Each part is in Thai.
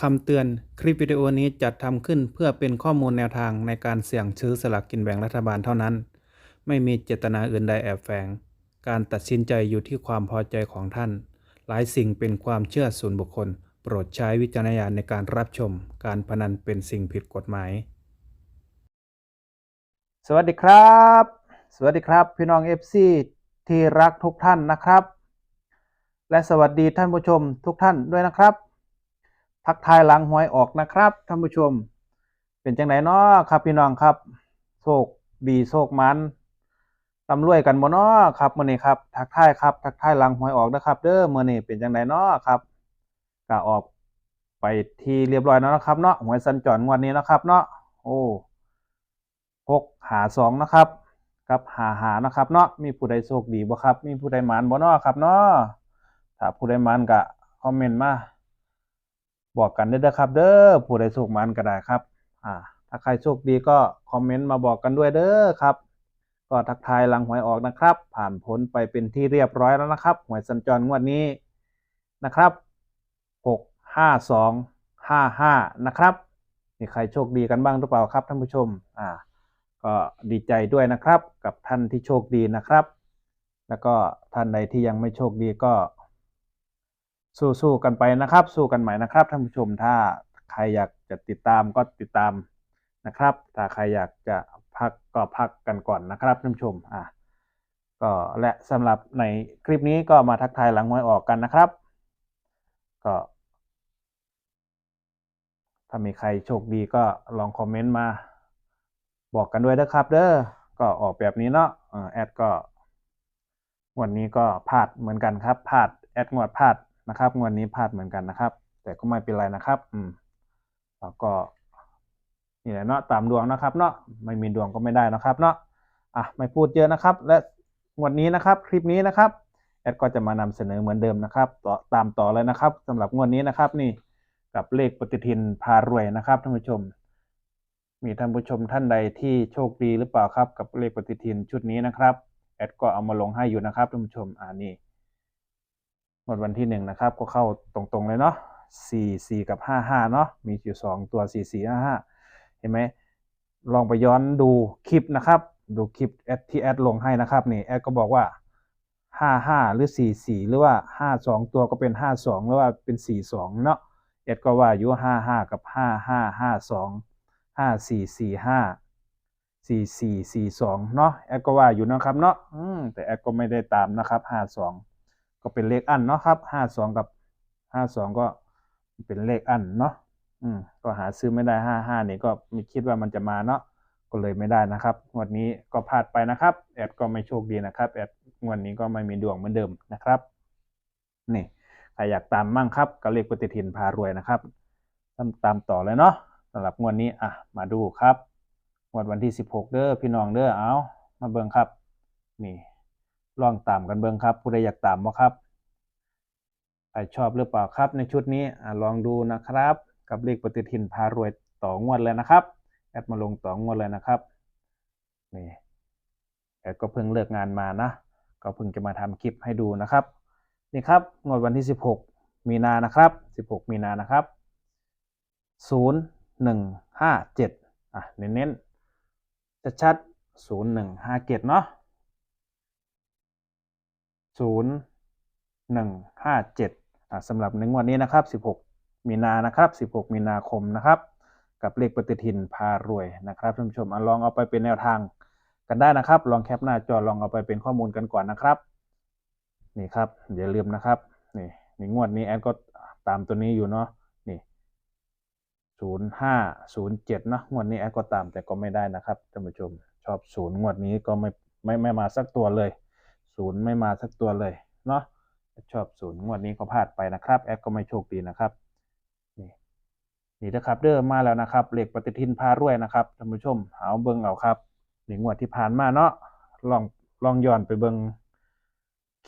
คำเตือนคลิปวิดีโอนี้จัดทำขึ้นเพื่อเป็นข้อมูลแนวทางในการเสี่ยงซื้อสลากกินแบ่งรัฐบาลเท่านั้น ไม่มีเจตนาอื่นใดแอบแฝง การตัดสินใจอยู่ที่ความพอใจของท่าน หลายสิ่งเป็นความเชื่อส่วนบุคคล โปรดใช้วิจารณญาณในการรับชม การพนันเป็นสิ่งผิดกฎหมาย สวัสดีครับ สวัสดีครับ พี่น้อง FC ที่รักทุกท่านนะครับ และสวัสดีท่านผู้ชมทุกท่านด้วยนะครับ ทักทายหลังหวยออกนะครับท่านผู้ชม เป็นจังไหนเนาะครับพี่น้องครับโชคดีโชคมันตำรวยกันบ่เนาะครับมื้อนี้ครับทักทายครับทักทายหลังหวยออกนะครับ เด้อมื้อนี้เป็นจังไหนเนาะครับก็ออกไปที่เรียบร้อยแล้วนะครับเนาะหวยสัญจรงวดนี้นะครับ เนาะโอ้หกหาสองนะครับกับหาหานะครับ เนาะมีผู้ใดโชคดีบ่ครับ มีผู้ใดหมานบ่เนาะครับเนาะถ้าผู้ใดหมานก็คอมเมนต์มา บอกกันได้เด้อครับ เด้อผู้ใดโชคมานก็ได้ครับ อ่า ถ้าใครโชคดีก็คอมเมนต์มาบอกกันด้วยเด้อครับ ก็ทักทายหลังหวยออกนะครับ ผ่านพ้นไปเป็นที่เรียบร้อยแล้วนะครับหวยสัญจรงวดนี้นะครับหกห้าสองห้าห้านะครับมีใครโชคดีกันบ้างหรือเปล่าครับท่านผู้ชม อ่า ก็ดีใจด้วยนะครับ กับท่านที่โชคดีนะครับ แล้วก็ท่านใดที่ยังไม่โชคดีก็ สู้ๆกันไปนะครับ สู้กันใหม่นะครับท่านผู้ชมถ้าใครอยากจะติดตามก็ติดตามนะครับ ถ้าใครอยากจะพักก็พักกันก่อนนะครับท่านผู้ชมอะก็และสำหรับในคลิปนี้ก็มาทักทายหลังหวยออกกันนะครับ ก็ถ้ามีใครโชคดีก็ลองคอมเมนต์มาบอกกันด้วยนะครับ เด้อก็ออกแบบนี้เนาะอ่อแอดก็งวดนี้ก็พลาดเหมือนกันครับพลาดแอดงวดพลาด นะครับงวดนี้พลาดเหมือนกันนะครับ แต่ก็ไม่เป็นไรนะครับ อืมแล้วก็นี่แหละเนาะตามดวงนะครับ เนาะไม่มีดวงก็ไม่ได้นะครับ เนาะอะไม่พูดเยอะนะครับ และงวดนี้นะครับ คลิปนี้นะครับแอดก็จะมานำเสนอเหมือนเดิมนะครับต่อตามต่อเลยนะครับสำหรับงวดนี้นะครับ นี่กับเลขปฏิทินพารวยนะครับท่านผู้ชม มีท่านผู้ชมท่านใดที่โชคดีหรือเปล่าครับ กับเลขปฏิทินชุดนี้นะครับแอดก็เอามาลงให้อยู่นะครับท่านผู้ชมอ่านี่ งวดวันที่หนึ่งนะครับ ก็เข้าตรงๆเลยเนาะสี่สี่กับห้าห้าเนาะมีอยู่สองตัวสี่สี่ห้าห้าเห็นไหมลองไปย้อนดูคลิปนะครับ ดูคลิปแอดที่แอดลงให้นะครับนี่แอดก็บอกว่าห้าห้าหรือสี่สี่หรือว่าห้าสองตัวก็เป็นห้าสองหรือว่าเป็นสี่สองเนาะแอดก็ว่าอยู่ห้าห้ากับห้าห้าห้าสองห้าสี่สี่ห้าสี่สี่สี่สองเนาะแอดก็ว่าอยู่นะครับเนาะแต่แอดก็ไม่ได้ตามนะครับห้าสอง ก็เป็นเลขอันเนาะครับห้าสองกับห้าสองก็เป็นเลขอันเนาะอืมก็หาซื้อไม่ได้ห้าห้านี่ก็ไม่คิดว่ามันจะมาเนาะก็เลยไม่ได้นะครับงวดนี้ก็พลาดไปนะครับแอดก็ไม่โชคดีนะครับแอดงวดนี้ก็ไม่มีดวงเหมือนเดิมนะครับนี่ใครอยากตามมั่งครับก็เลขปฏิทินพารวยนะครับตามตามต่อเลยเนาะสำหรับงวดนี้อะมาดูครับงวดวันที่ 16 เด้อพี่น้องเด้อเอามาเบิ่งครับนี่ ลองตามกันเบิ่งครับผู้ใดอยากตามบ่ครับใครชอบหรือเปล่าครับในชุดนี้อลองดูนะครับ กับเลขปฏิทินพารวยต่องวดเลยนะครับแอดมาลงต่องวดเลยนะครับนี่แอดก็เพิ่งเลิกงานมานะ ก็เพิ่งจะมาทำคลิปให้ดูนะครับนี่ครับงวดวันที่ 16 มีนานะครับ 16 มีนานะครับศูนย์หนึ่งห้าเจ็ดอะเน้นๆจะชัดๆศูนย์หนึ่งห้าเจ็ดเนาะ ศูนย์หนึ่าสำหรับในงวดนี้นะครับสิบหกมีนานะครับสิบหกมีนาคมนะครับ กับเลขปฏิทินพารวยนะครับท่านผู้ชมอลองเอาไปเป็นแนวทางกันได้นะครับ ลองแคปหน้าจอลองเอาไปเป็นข้อมูลกันก่อนนะครับ นี่ครับอย่าลืมนะครับนี่นี่งวดนี้แอดก็ตามตัวนี้อยู่เนาะนี่ศูนย์ห้าศูนย์เจ็ดนะงวดนี้แอดก็ตามแต่ก็ไม่ได้นะครับท่านผู้ชมชอบศูนย์งวดนี้ก็ไม่ไม่ไม่มาสักตัวเลย ศูนย์ไม่มาสักตัวเลยเนาะชอบศูนย์งวดนี้ก็พลาดไปนะครับ แอดก็ไม่โชคดีนะครับ นี่นี่นะครับเด้อมาแล้วนะครับเหลขปฏิทินพารวยนะครับท่านผู้ชมเอาเบิ่งเอาครับหนี่งวดที่ผ่านมาเนาะลองลองย้อนไปเบิ่ง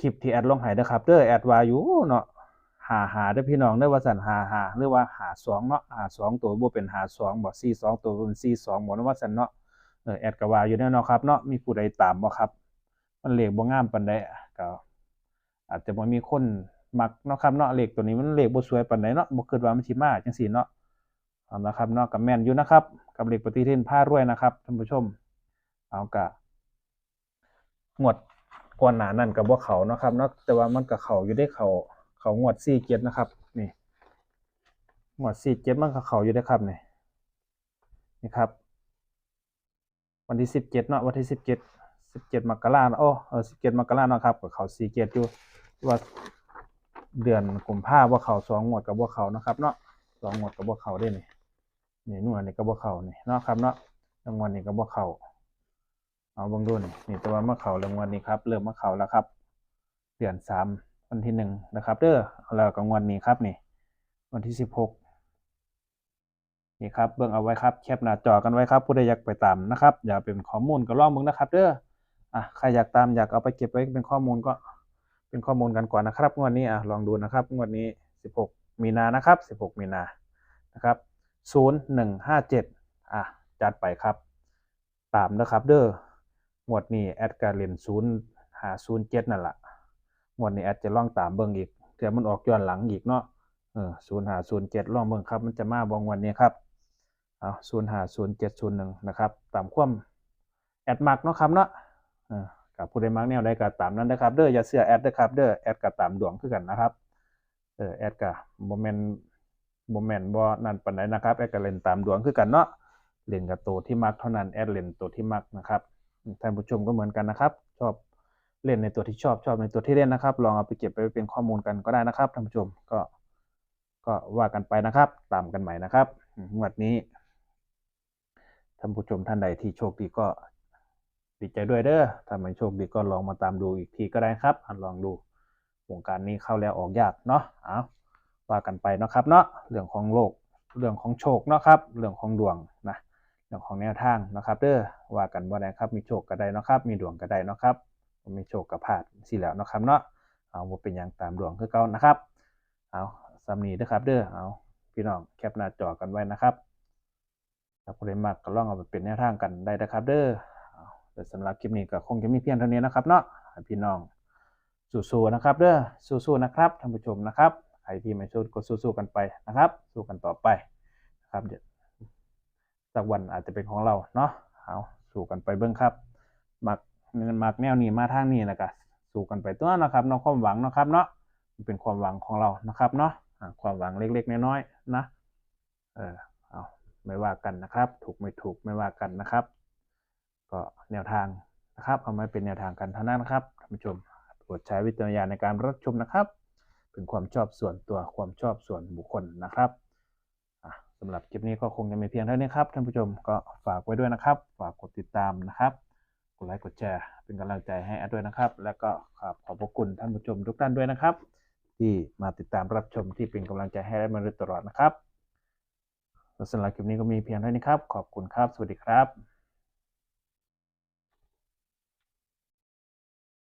คลิปที่แอดลงห้เด้อครับเด้อแอดวาอยู่เนาะหาหาได้พี่น้องได้ว่าสันหาหาหรือว่าหาสองเนาะหาสองตัวบ่เป็นหาสองบ่สี่สองตัวบ่เป็นสี่สองบ่นว่าสันเนาะเออแอดกวาอยู่แน่เนาะครับเนาะมีผู้ใดตามบ่ครับ มันเหลขบ่งามปานใดก็อาจจะบ่มีคนมักเนาะครับเนาะเหลขตัวนี้มันเหลขบ่สวยปานใดเนาะบ่คิดว่ามันสิมาจังซี่เนาะเอานะครับเนาะกับแม่นอยู่นะครับ กับเหลขปฏิทินผ้ารวยนะครับท่านผู้ชม เอากะงวดก่อนหน้านั้นก็บ่เขาเนาะครับเนาะแต่ว่ามันก็เขาอยู่ได้เขาเขางวด47นะครับ นี่งวด47มันก็เขาอยู่ได้ครับนี่นี่ครับ วันที่17เนาะวันที่ 17 17มกราโอ้เออ17มกราเนาะครับก็เข้า47อยู่ว่าเดือนกุมภาพันธ์บ่เขาสองงวดก็บ่เขานะครับเนาะสองงวดก็บ่เขาได้นี่นี่นวดนี่ก็บ่เขานี่เนาะครับเนาะรางวัลนี่ก็บ่เขาเอาบิ่งดูนี่นี่แต่ว่ามาเขารางวัลนี้ครับเริ่มมาเขาแล้วครับ เดือนสามวันที่หนึ่งนะครับเด้อแล้วก็งวดนี้ครับนี่ วันที่สิบหกนี่ครับเบิ่งเอาไว้ครับแคปหน้าจอกันไว้ครับผู้ใดอยากไปตามนะครับ อย่าเป็นข้อมูลก็ล่องเบิ่งนะครับเด้อ อะใครอยากตามอยากเอาไปเก็บไว้เป็นข้อมูลก็เป็นข้อมูลกันก่อนนะครับงวดนี้อะลองดูนะครับงวดนี้สิบหกมีนานะครับสิบหกมีนานะครับศูนย์หนึ่งห้าเจ็ดอะจัดไปครับ ตามนะครับ เด้อหมวดนี้แอดการเล่นศูนย์หาศูนย์เจ็ดนั่นแหละหมวดนี้แอดจะลองตามเบิ่งอีกเดี๋ยวมันออกย้อนหลังอีกเนาะเออศูนย์หาศูนย์เจ็ดลองเบิ่งครับ มันจะมาบองวันนี้ครับเอาศูนย์หาศูนย์เจ็ดศูนย์หนึ่งนะครับ ตามความแอดมักเนาะครับเนาะ กับผู้ใดมักแนวใดก็ตามนั้นนะครับเด้ออย่าเสือแอดนะครับเด้อแอดก็ตามดวงคือกันนะครับเออแอดก็บ่แมนบ่แม่นบ่นั่นปานใดนะครับแอดก็เล่นตามดวงคือกันเนาะเล่นกับตัวที่มักเท่านั้นแอดเล่นตัวที่มักนะครับท่านผู้ชมก็เหมือนกันนะครับ ชอบเล่นในตัวที่ชอบชอบในตัวที่เล่นนะครับ ลองเอาไปเก็บไปเป็นข้อมูลกันก็ได้นะครับท่านผู้ชมก็ก็ว่ากันไปนะครับตามกันใหม่นะครับอืมงวดนี้ท่านผู้ชมท่านใดที่โชคดีก็ ดีใจด้วยเด้อถ้าไม่โชคดีก็ลองมาตามดูอีกทีก็ได้ครับอะลองดูวงการนี้เข้าแล้วออกยากเนาะเอาว่ากันไปเนาะครับเนาะเรื่องของโลกเรื่องของโชคเนาะครับ เรื่องของดวงนะเรื่องของแนวทางนะครับเด้อว่ากันบ่าได้ครับมีโชคก็ได้เนาะครับ มีดวงก็ได้เนาะครับมีโชคก็พลาดสิแล้วเนาะครับเนาะเอาบ่เป็นหยังตามดวงคือเก่านะครับเอาสำนีเด้อครับเด้อเอาพี่น้องแคปหน้าจอกันไว้นะครับถ้าผู้ใดมักก็ลองเอาไปเป็นแนวทางกันได้นะครับ เด้อ แต่สำหรับคลิปนี้ก็คงจะมีเพียงเท่านี้นะครับเนาะพี่น้องสู้ๆนะครับเด้อสู้ๆนะครับท่านผู้ชมนะครับใครที่ไม่สู้ก็สู้ๆกันไปนะครับ สู้กันต่อไปนะครับเดี๋ยวสักวันอาจจะเป็นของเราเนาะเอาสู่กันไปเบิ้องครับมักเงินมักแนวนี้มาทางนี้นะกะสู่กันไปตัวนะครับเนาะความหวังนะครับเนาะเป็นความหวังของเรานะครับเนาะความหวังเล็กๆน้อยๆนะเออเอาไม่ว่ากันนะครับ ถูกไม่ถูกไม่ว่ากันนะครับ ก็แนวทางนะครับเอามาเป็นแนวทางกันเท่านั้นนะครับท่านผู้ชมโปรดใช้วิจารณญาณในการรับชมนะครับ เป็นความชอบส่วนตัวความชอบส่วนบุคคลนะครับสำหรับคลิปนี้ก็คงจะมีเพียงเท่านี้ครับท่านผู้ชมก็ฝากไว้ด้วยนะครับ ฝากกดติดตามนะครับกดไลค์กดแชร์เป็นกำลังใจให้แอดด้วยนะครับ แล้วก็ขอบขอบพระคุณท่านผู้ชมทุกท่านด้วยนะครับ ที่มาติดตามรับชมที่เป็นกำลังใจให้แอดมาโดยตลอดนะครับสำหรับคลิปนี้ก็มีเพียงเท่านี้ครับ ขอบคุณครับ สวัสดีครับ